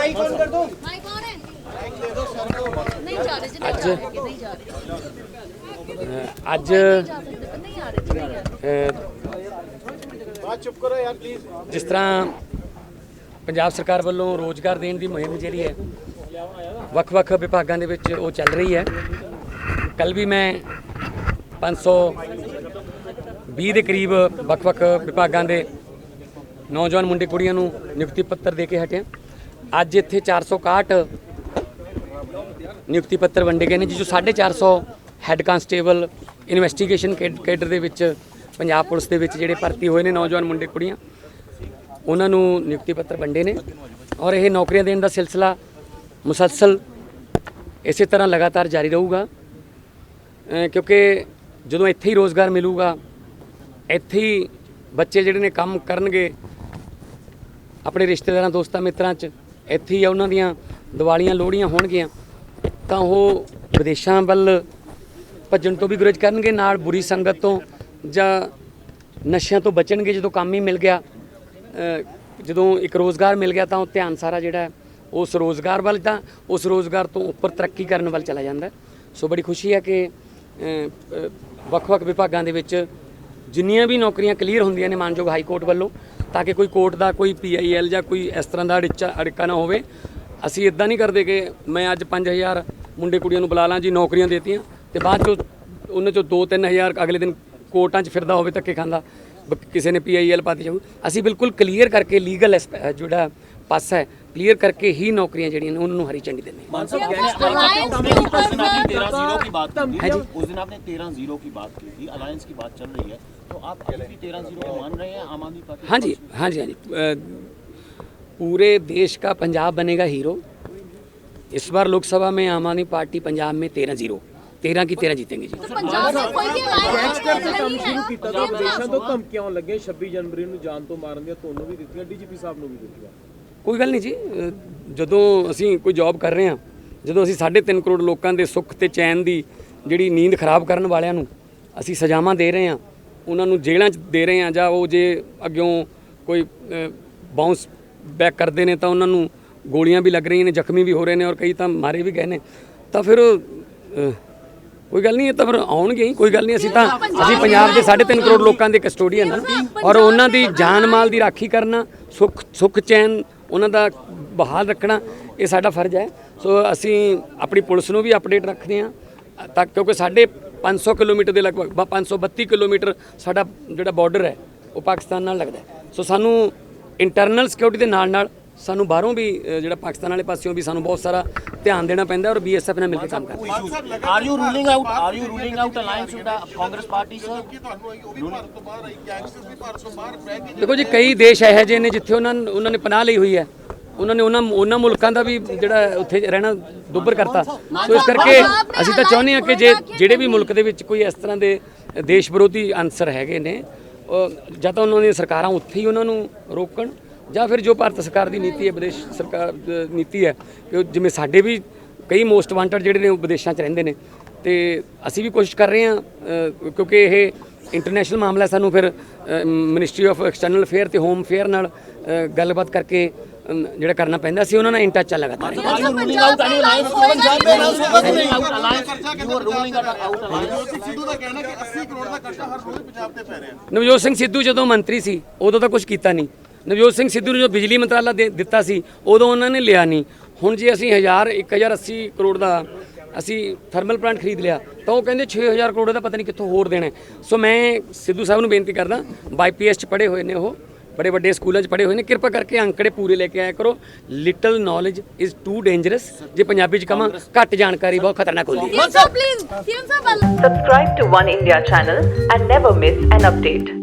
Mic on ਕਰ ਦੋ। Mic on ਹੈ? ਨਹੀਂ ਜਾ ਰਹੇ ਜੀ ਨਹੀਂ ਜਾ ਰਹੇ ਨਹੀਂ ਜਾ ਰਹੇ। ਅ, ਅੱਜ ਜਾ ਸਕਦੇ ਨਹੀਂ ਆ ਰਹੇ ਜੀ ਨਹੀਂ ਆ ਰਹੇ। ਅ, ਬਾਤ ਚੁੱਪ ਕਰੋ ਯਾਰ ਪਲੀਜ਼ ਜਿਸ ਤਰ੍ਹਾਂ ਪੰਜਾਬ ਸਰਕਾਰ ਵੱਲੋਂ ਰੋਜ਼ਗਾਰ ਦੇਣ ਦੀ ਮੁਹਿੰਮ ਜਿਹੜੀ ਹੈ ਵੱਖ-ਵੱਖ ਵਿਭਾਗਾਂ ਦੇ ਵਿੱਚ ਉਹ ਚੱਲ ਰਹੀ ਹੈ। ਕੱਲ ਵੀ ਮੈਂ 520 ਦੇ ਕਰੀਬ ਵੱਖ-ਵੱਖ ਵਿਭਾਗਾਂ ਦੇ ਨੌਜਵਾਨ ਮੁੰਡੇ ਕੁੜੀਆਂ ਨੂੰ ਨਿਯੁਕਤੀ ਪੱਤਰ ਦੇ ਕੇ ਹਟਿਆ। ਅੱਜ ਇੱਥੇ 461 ਨਿਯੁਕਤੀ ਪੱਤਰ ਵੰਡੇ ਗਏ ਨੇ ਜਿਸ 'ਚੋਂ 450 ਹੈੱਡ ਕਾਂਸਟੇਬਲ ਇਨਵੈਸਟੀਗੇਸ਼ਨ ਕੇਡਰ ਦੇ ਵਿੱਚ, ਪੰਜਾਬ ਪੁਲਿਸ ਦੇ ਵਿੱਚ ਜਿਹੜੇ ਭਰਤੀ ਹੋਏ ਨੇ ਨੌਜਵਾਨ ਮੁੰਡੇ, ਕੁੜੀਆਂ, ਉਹਨਾਂ ਨੂੰ ਨਿਯੁਕਤੀ ਪੱਤਰ ਵੰਡੇ ਨੇ ਔਰ ਇਹ ਨੌਕਰੀਆਂ ਦੇਣ ਦਾ ਸਿਲਸਿਲਾ ਮੁਸਲਸਲ ਇਸੇ ਤਰ੍ਹਾਂ ਲਗਾਤਾਰ ਜਾਰੀ ਰਹੂਗਾ। ਕਿਉਂਕਿ ਜਦੋਂ ਇੱਥੇ ਹੀ ਰੋਜ਼ਗਾਰ ਮਿਲੂਗਾ, ਇੱਥੇ ਹੀ ਬੱਚੇ ਜਿਹੜੇ ਨੇ ਕੰਮ ਕਰਨਗੇ, ਆਪਣੇ ਰਿਸ਼ਤੇਦਾਰਾਂ, ਦੋਸਤਾਂ, ਮਿੱਤਰਾਂ 'ਚ ਇੱਥੇ ਹੀ ਆ, ਉਹਨਾਂ ਦੀਆਂ ਦੀਵਾਲੀਆਂ ਲੋਹੜੀਆਂ ਹੋਣਗੀਆਂ, ਤਾਂ ਉਹ ਵਿਦੇਸ਼ਾਂ ਵੱਲ ਭੱਜਣ ਤੋਂ ਵੀ ਗੁਰੇਜ ਕਰਨਗੇ, ਨਾਲ ਬੁਰੀ ਸੰਗਤ ਤੋਂ ਜਾਂ ਨਸ਼ਿਆਂ ਤੋਂ ਬਚਣਗੇ, ਜਦੋਂ ਕੰਮ ਹੀ ਮਿਲ ਗਿਆ ਜਦੋਂ ਇੱਕ ਰੋਜ਼ਗਾਰ ਮਿਲ ਗਿਆ, ਤਾਂ ਉਹ ਧਿਆਨ ਸਾਰਾ ਜਿਹੜਾ ਉਸ ਰੋਜ਼ਗਾਰ ਵੱਲ, ਤਾਂ ਉਸ ਰੋਜ਼ਗਾਰ ਤੋਂ ਉੱਪਰ ਤਰੱਕੀ ਕਰਨ ਵੱਲ ਚਲਾ ਜਾਂਦਾ। ਸੋ ਬੜੀ ਖੁਸ਼ੀ ਹੈ ਕਿ ਵੱਖ-ਵੱਖ ਵਿਭਾਗਾਂ ਦੇ ਵਿੱਚ ਜਿੰਨੀਆਂ ਵੀ ਨੌਕਰੀਆਂ ਕਲੀਅਰ ਹੁੰਦੀਆਂ ਨੇ ਮਾਨਯੋਗ ਹਾਈ ਕੋਰਟ ਵੱਲੋਂ ਤਾਂ ਕਿ ਕੋਈ ਕੋਰਟ ਦਾ ਕੋਈ ਪੀਆਈਐਲ ਜਾਂ ਕੋਈ ਇਸ ਤਰ੍ਹਾਂ ਦਾ ਅੜਿੱਚਾ ਅੜਿੱਕਾ ਨਾ ਹੋਵੇ। ਅਸੀਂ ਇਦਾਂ ਨਹੀਂ ਕਰਦੇ ਕਿ ਮੈਂ ਅੱਜ 5000 ਮੁੰਡੇ ਕੁੜੀਆਂ ਨੂੰ ਬੁਲਾ ਲਾਂ ਜੀ ਨੌਕਰੀਆਂ ਦੇਤੀਆਂ ਤੇ ਬਾਅਦ ਚੋਂ ਉਹਨਾਂ ਚੋਂ 2-3000 ਅਗਲੇ ਦਿਨ ਕੋਰਟਾਂ 'ਚ ਫਿਰਦਾ ਹੋਵੇ ਧੱਕੇ ਖਾਂਦਾ ਕਿਸੇ ਨੇ ਪੀਆਈਐਲ ਪਾਤੀ ਜਾਊ। ਅਸੀਂ ਬਿਲਕੁਲ ਕਲੀਅਰ ਕਰਕੇ ਲੀਗਲ ਜਿਹੜਾ ਪਾਸਾ ਹੈ ਕਲੀਅਰ ਕਰਕੇ ਹੀ ਨੌਕਰੀਆਂ ਜਿਹੜੀਆਂ ਨੇ ਉਹਨਾਂ ਨੂੰ ਹਰੀ ਝੰਡੀ ਦੇਣੀ ਮਾਨ ਸਾਹਿਬ ਗੈਂਗਸਟਰ ਦਾ ਬਾਤ ਕੀਤੀ ਅਲਾਈਅੰਸ ਕੀ ਬਾਤ ਚੱਲ ਰਹੀ ਹੈ। की थी अलायंस की बात चल रही है तो आप अभी भी तेरह जीरो को मान रहे हैं आम आदमी पार्टी हाँ जी हाँ जी हाँ जी अ, पूरे देश का पंजाब बनेगा हीरो इस बार लोकसभा में आम आदमी पार्टी पंजाब में तेरह जीरो तेरह की तेरह जीतेंगे जी तो पंजाब में कोई भी अलायंस ਕਰਕੇ ਕੰਮ नहीं ਸ਼ੁਰੂ है ਕੀਤਾ ਤਾਂ ਵਿਦੇਸ਼ਾਂ ਤੋਂ ਧਮਕੀਆਂ ਆਉਣ ਲੱਗੀਆਂ 26 ਜਨਵਰੀ ਨੂੰ ਜਾਨ ਤੋਂ ਮਾਰਨ ਦੀਆਂ ਤੁਹਾਨੂੰ ਵੀ ਦਿੱਤੀਆਂ ਡੀਜੀਪੀ ਸਾਹਿਬ ਨੂੰ ਵੀ ਦਿੱਤੀਆਂ ਕੋਈ ਗੱਲ ਨਹੀਂ ਜੀ ਅ, ਜਦੋਂ ਅਸੀਂ ਕੋਈ ਜੌਬ ਕਰ ਰਹੇ ਹਾਂ ਜਦੋਂ ਅਸੀਂ 3.5 ਕਰੋੜ ਲੋਕਾਂ ਦੇ ਸੁੱਖ ਤੇ ਚੈਨ ਦੀ ਜਿਹੜੀ ਨੀਂਦ ਖਰਾਬ ਕਰਨ ਵਾਲਿਆਂ ਨੂੰ ਅਸੀਂ ਸਜ਼ਾਵਾਂ ਦੇ ਰਹੇ ਹਾਂ ਉਹਨਾਂ ਨੂੰ ਜੇਲ੍ਹਾਂ 'ਚ ਦੇ ਰਹੇ ਹਾਂ ਜਾਂ ਉਹ ਜੇ ਅੱਗਿਓਂ ਕੋਈ ਬਾਉਂਸ ਬੈਕ ਕਰਦੇ ਨੇ ਤਾਂ ਉਹਨਾਂ ਨੂੰ ਗੋਲੀਆਂ ਵੀ ਲੱਗ ਰਹੀਆਂ ਨੇ ਜ਼ਖਮੀ ਵੀ ਹੋ ਰਹੇ ਨੇ ਔਰ ਕਈ ਤਾਂ ਮਾਰੇ ਵੀ ਗਏ ਨੇ। ਤਾਂ ਫਿਰ ਕੋਈ ਗੱਲ ਨਹੀਂ ਇਹ ਤਾਂ ਫਿਰ ਆਉਣਗੇ ਹੀ ਕੋਈ ਗੱਲ ਨਹੀਂ ਅਸੀਂ ਤਾਂ ਅਸੀਂ ਪੰਜਾਬ ਦੇ 3.5 ਕਰੋੜ ਲੋਕਾਂ ਦੇ ਕਸਟੋਡੀਅਨ ਹਾਂ। ਔਰ ਉਹਨਾਂ ਦੀ ਜਾਨ ਮਾਲ ਦੀ ਰਾਖੀ ਕਰਨਾ ਸੁੱਖ ਸੁੱਖ ਚੈਨ ਉਹਨਾਂ ਦਾ ਬਹਾਲ ਰੱਖਣਾ ਇਹ ਸਾਡਾ ਫਰਜ਼ ਹੈ। ਸੋ ਅਸੀਂ ਆਪਣੀ ਪੁਲਿਸ ਨੂੰ ਵੀ ਅਪਡੇਟ ਰੱਖਦੇ ਹਾਂ ਤਾਂ ਕਿਉਂਕਿ ਸਾਡੇ 500 ਕਿਲੋਮੀਟਰ ਦੇ ਲਗਭਗ 532 ਕਿਲੋਮੀਟਰ ਸਾਡਾ ਜਿਹੜਾ ਬਾਰਡਰ ਹੈ ਉਹ ਪਾਕਿਸਤਾਨ ਨਾਲ ਲੱਗਦਾ ਸੋ ਸਾਨੂੰ ਇੰਟਰਨਲ ਸਿਕਿਉਰਿਟੀ ਦੇ ਨਾਲ ਨਾਲ ਸਾਨੂੰ ਬਾਹਰੋਂ ਵੀ ਜਿਹੜਾ ਪਾਕਿਸਤਾਨ ਵਾਲੇ ਪਾਸਿਓਂ ਵੀ ਸਾਨੂੰ ਬਹੁਤ ਸਾਰਾ ਧਿਆਨ ਦੇਣਾ ਪੈਂਦਾ ਔਰ ਬੀਐਸਐਫ ਨਾਲ ਮਿਲ ਕੇ ਕੰਮ ਕਰਦਾ are you ruling out are you ruling out alliance with Congress party sir ਦੇਖੋ ਜੀ ਕਈ ਦੇਸ਼ ਇਹੋ ਜਿਹੇ ਨੇ ਜਿੱਥੇ ਉਹਨਾਂ ਉਹਨਾਂ ਨੇ ਪਨਾਹ ਲਈ ਹੋਈ ਹੈ। ਉਹਨਾਂ ਨੇ ਉਹਨਾਂ ਉਹਨਾਂ ਮੁਲਕਾਂ ਦਾ ਵੀ ਜਿਹੜਾ ਉੱਥੇ ਰਹਿਣਾ ਦੁੱਬਰ ਕਰਤਾ। ਸੋ ਇਸ ਕਰਕੇ ਅਸੀਂ ਤਾਂ ਚਾਹੁੰਦੇ ਹਾਂ ਕਿ ਜੇ ਜਿਹੜੇ ਵੀ ਮੁਲਕ ਦੇ ਵਿੱਚ ਕੋਈ ਇਸ ਤਰ੍ਹਾਂ ਦੇ ਦੇਸ਼ ਵਿਰੋਧੀ ਅੰਸਰ ਹੈਗੇ ਨੇ ਜਾਂ ਤਾਂ ਉਹਨਾਂ ਦੀਆਂ ਸਰਕਾਰਾਂ ਉੱਥੇ ਹੀ ਉਹਨਾਂ ਨੂੰ ਰੋਕਣ ਜਾਂ ਫਿਰ ਜੋ ਭਾਰਤ ਸਰਕਾਰ ਦੀ ਨੀਤੀ ਹੈ ਵਿਦੇਸ਼ ਸਰਕਾਰ ਨੀਤੀ ਹੈ ਕਿ ਜਿਵੇਂ ਸਾਡੇ ਵੀ ਕਈ ਮੋਸਟ ਵਾਂਟਡ ਜਿਹੜੇ ਨੇ ਉਹ ਵਿਦੇਸ਼ਾਂ 'ਚ ਰਹਿੰਦੇ ਨੇ। ਤੇ ਅਸੀਂ ਵੀ ਕੋਸ਼ਿਸ਼ ਕਰ ਰਹੇ ਹਾਂ ਕਿਉਂਕਿ ਇਹ ਇੰਟਰਨੈਸ਼ਨਲ ਮਾਮਲਾ ਸਾਨੂੰ ਫਿਰ ਮਿਨਿਸਟਰੀ ਆਫ ਐਕਸਟਰਨਲ ਅਫੇਅਰ ਤੇ ਹੋਮ ਅਫੇਅਰ ਨਾਲ ਗੱਲਬਾਤ ਕਰਕੇ ਜਿਹੜਾ ਕਰਨਾ ਪੈਂਦਾ ਸੀ ਉਹਨਾਂ ਨਾਲ ਇਨ ਟੱਚ ਲਗਾਤਾਰ। ਨਵਜੋਤ ਸਿੰਘ ਸਿੱਧੂ ਜਦੋਂ ਮੰਤਰੀ ਸੀ ਉਦੋਂ ਤਾਂ ਕੁਝ ਕੀਤਾ ਨਹੀਂ। ਨਵਜੋਤ ਸਿੰਘ ਸਿੱਧੂ ਨੂੰ ਜੋ ਬਿਜਲੀ ਮੰਤਰਾਲਾ ਦਿੱਤਾ ਸੀ ਉਦੋਂ ਉਹਨਾਂ ਨੇ ਲਿਆ ਨਹੀਂ। ਹੁਣ ਜੇ ਅਸੀਂ 1000 1080 ਕਰੋੜ ਦਾ ਅਸੀਂ ਥਰਮਲ ਪਲਾਂਟ ਖਰੀਦ ਲਿਆ ਤਾਂ ਉਹ ਕਹਿੰਦੇ 6000 ਕਰੋੜ ਦਾ ਪਤਾ ਨਹੀਂ ਕਿੱਥੋਂ ਹੋਰ ਦੇਣਾ ਸੋ ਮੈਂ ਸਿੱਧੂ ਸਾਹਿਬ ਨੂੰ ਬੇਨਤੀ ਕਰਦਾ ਬਾਈਪੀਐਸ ਚ ਪੜੇ ਹੋਏ ਨੇ ਉਹ। ਬੜੇ ਵੱਡੇ ਸਕੂਲਾਂ 'ਚ ਪੜ੍ਹੇ ਹੋਏ ਨੇ ਕਿਰਪਾ ਕਰਕੇ ਅੰਕੜੇ ਪੂਰੇ ਲੈ ਕੇ ਆਇਆ ਕਰੋ। Little knowledge is too dangerous ਜੇ ਪੰਜਾਬੀ 'ਚ ਕਹਾਂ ਘੱਟ ਜਾਣਕਾਰੀ ਬਹੁਤ ਖਤਰਨਾਕ ਹੁੰਦੀ ਹੈ। Subscribe to one India channel and never miss an update